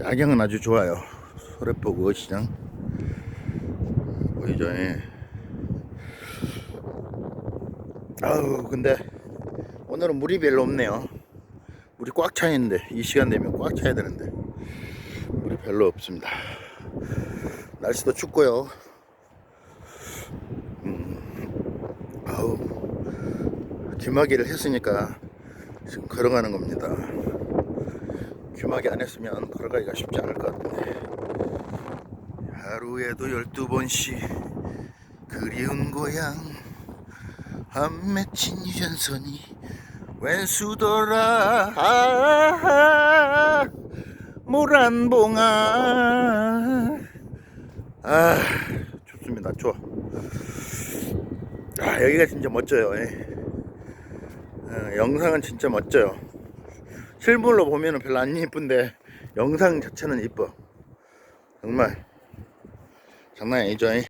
야경은 아주 좋아요. 소래포구 시장 보이죠? 예. 아우 근데 오늘은 물이 별로 없네요. 물이 꽉 차 있는데 이 시간 되면 꽉 차야 되는데 물이 별로 없습니다. 날씨도 춥고요. 음, 아우 귀마개를 했으니까 지금 걸어가는 겁니다. 귀마개 안 했으면 걸어가기가 쉽지 않을 것 같은데. 하루에도 열두 번씩 그리운 고향 한 맺힌 유전선이 왼수더라. 아, 모란봉아. 아 좋습니다. 좋아. 아 여기가 진짜 멋져요. 예. 어, 영상은 진짜 멋져요 실물로 보면은 별로 안 이쁜데 영상 자체는 이뻐 정말 장난 아니죠 예.